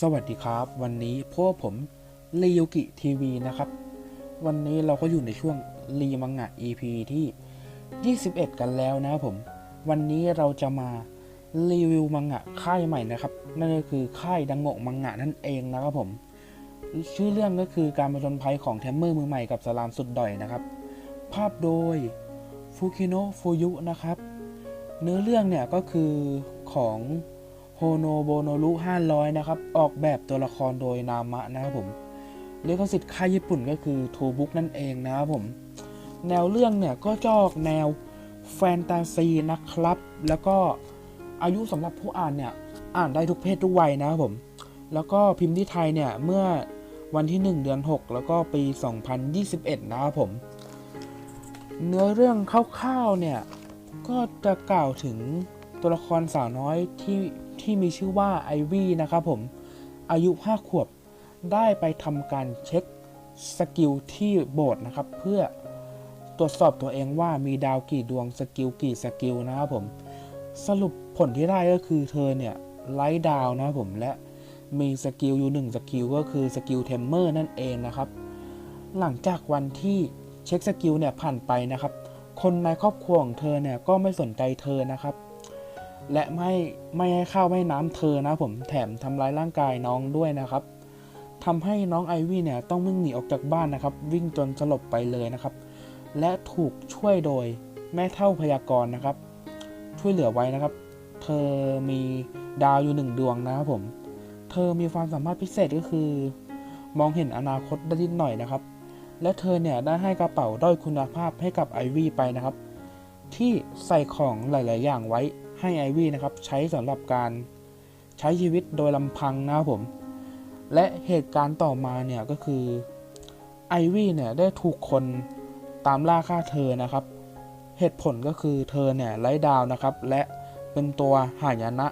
สวัสดีครับ วันนี้พวกผมรียุกิทีวีนะครับ วันนี้เราก็อยู่ในช่วงรีมังงะ EP ที่ 21 กันแล้วนะครับผม วันนี้เราจะมารีวิวมังงะค่ายใหม่นะครับ นั่นก็คือค่ายดังโงมังงะนั่นเองนะครับผม ชื่อเรื่องก็คือการผจญภัยของแทมเมอร์มือใหม่กับสลามสุดดอยนะครับ ภาพโดยฟูคิโนะฟูยุนะครับ เนื้อเรื่องเนี่ยก็คือของ โโนโบโนรุ500 นะครับ ออกแบบตัวละครโดยนามะนะครับผมเลขสิทธิ์ค่ายญี่ปุ่นก็คือทูบุ๊กนั่นเองนะครับผม แนวเรื่องเนี่ยก็จออกแนวแฟนตาซีนะครับ แล้วก็อายุสำหรับผู้อ่านเนี่ย อ่านได้ทุกเพศทุกวัยนะครับผม แล้วก็พิมพ์ที่ไทยเนี่ย เมื่อวันที่ 1 เดือน 6 แล้วก็ปี 2021 นะครับผม เนื้อเรื่องคร่าวๆเนี่ย ก็จะกล่าวถึงตัวละครสาวน้อยที่ ที่มีชื่อว่าไอวี่นะครับผมอายุ 5 ขวบได้ไปทำการเช็คสกิลที่โบสถ์นะครับ เพื่อตรวจสอบตัวเองว่ามีดาวกี่ดวงสกิลกี่สกิลนะครับผม สรุปผลที่ได้ก็คือเธอเนี่ยไล่ดาวนะครับผมและมีสกิลอยู่หนึ่งสกิลก็คือสกิลเทมเมอร์นั่นเองนะครับ หลังจากวันที่เช็คสกิลเนี่ยผ่านไปนะครับ คนในครอบครัวของเธอเนี่ยก็ไม่สนใจเธอนะครับ และไม่ไม่ให้ข้าวไม่น้ำเธอนะผมแถมทำร้ายร่างกายน้องด้วยนะครับทำให้น้องไอวี่เนี่ยต้องวิ่งหนีออกจากบ้านนะครับ วิ่งจนสลบไปเลยนะครับ และถูกช่วยโดยแม่เท่าพยากรณ์นะครับ ช่วยเหลือไว้นะครับ เธอมีดาวอยู่หนึ่งดวงนะครับผม เธอมีความสามารถพิเศษก็คือ มองเห็นอนาคตได้นิดหน่อยนะครับ และเธอเนี่ยได้ให้กระเป๋าด้อยคุณภาพให้กับไอวี่ไปนะครับ ที่ใส่ของหลาย ๆ อย่างไว้ ให้ไอวี่นะครับใช้สำหรับการใช้ชีวิตโดยลำพังนะครับผม และเหตุการณ์ต่อมาเนี่ยก็คือไอวี่เนี่ยได้ถูกคนตามล่าฆ่าเธอนะครับ เหตุผลก็คือเธอเนี่ยไร้ดาวนะครับ และเป็นตัวหายนะ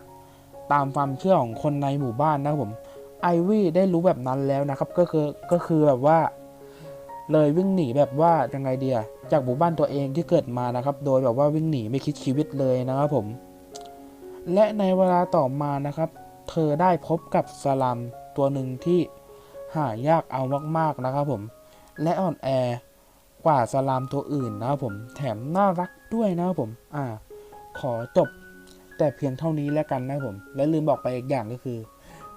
ตามความเชื่อของคนในหมู่บ้านนะครับผมไอวี่ได้รู้แบบนั้นแล้วนะครับ ก็คือก็คือแบบว่า เลยวิ่งหนีแบบว่ายังไงเดียจากหมู่บ้านตัวเองที่เกิดมานะครับ โดยแบบว่าวิ่งหนีไม่คิดชีวิตเลยนะครับผม และในเวลาต่อมานะครับ เธอได้พบกับสลัมตัวหนึ่งที่หายากเอามากๆนะครับผม และอ่อนแอกว่าสลามตัวอื่นนะครับผม แถมน่ารักด้วยนะครับผม อ่า ขอจบแต่เพียงเท่านี้แล้วกันนะครับผม และลืมบอกไปอีกอย่างก็คือ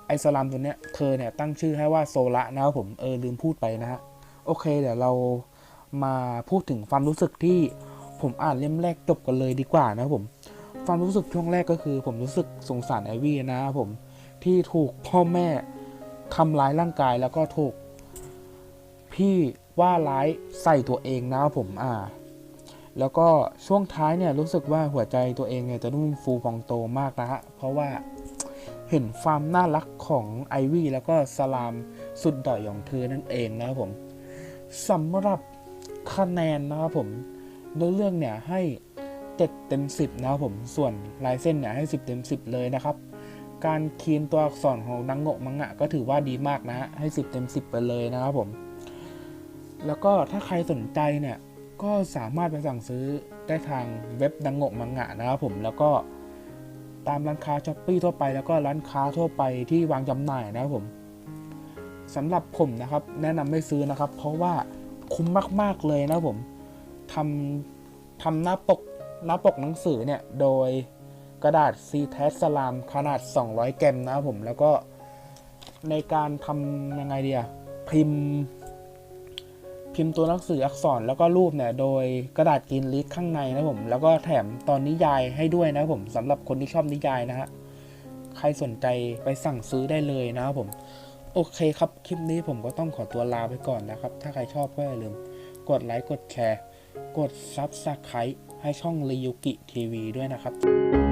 ไอสลามตัวเนี้ยเธอเนี่ยตั้งชื่อให้ว่าโซละนะครับผม เออลืมพูดไปนะฮะ โอเคเดี๋ยวเรามาพูดถึงความรู้สึกที่ผมอ่านเล่มแรกจบกันเลยดีกว่านะครับผม ความรู้สึกช่วงแรกก็คือ ผมรู้สึกสงสารไอวี่นะครับผมที่ถูกพ่อแม่ทำร้ายร่างกายแล้วก็ถูก พี่ว่าร้ายใส่ตัวเองนะครับผมอ่า แล้วก็ช่วงท้ายเนี่ยรู้สึกว่าหัวใจตัวเองเนี่ยจะนุ่มฟูพองโตมากนะฮะเพราะว่าเห็นความน่ารักของไอวี่แล้วก็สลามสุดดอยของเธอนั่นเองนะครับผมสำหรับคะแนนนะครับผมในเรื่องเนี่ยให้ 7 เต็ม 10 นะครับผม ส่วนลายเส้นเนี่ยให้ 10 เต็ม 10 เลยนะครับ การคีนตัวอักษรของนังโงะมังงะก็ถือว่าดีมากนะฮะ ให้ 10 เต็ม 10 ไปเลยนะครับผม แล้วก็ถ้าใครสนใจเนี่ย ก็สามารถไปสั่งซื้อได้ทางเว็บดังโงะมังงะนะครับผม แล้วก็ตามร้านค้าช้อปปี้ทั่วไป แล้วก็ร้านค้าทั่วไปที่วางจำหน่ายนะครับผมสำหรับผมนะครับ แนะนำไม่ซื้อนะครับ เพราะว่าคุ้มมาก ๆเลยนะครับผมทำทำหน้าปก หน้าปกหนังสือเนี่ย โดยกระดาษซีแทสสลามขนาด 200 แกรมนะผม แล้วก็ในการทำยังไงเดียพิมพ์ พิมพ์ตัวหนังสืออักษรแล้วก็รูปเนี่ย โดยกระดาษกินลิทข้างในนะผม แล้วก็แถมตอนนิยายให้ด้วยนะผมสำหรับคนที่ชอบนิยายนะฮะใครสนใจไปสั่งซื้อได้เลยนะครับผม โอเคครับ คลิปนี้ผมก็ต้องขอตัวลาไปก่อนนะครับ ถ้าใครชอบก็อย่าลืม กดไลค์ กดแชร์ กด Subscribe ให้ช่องริยุกิทีวีด้วยนะครับ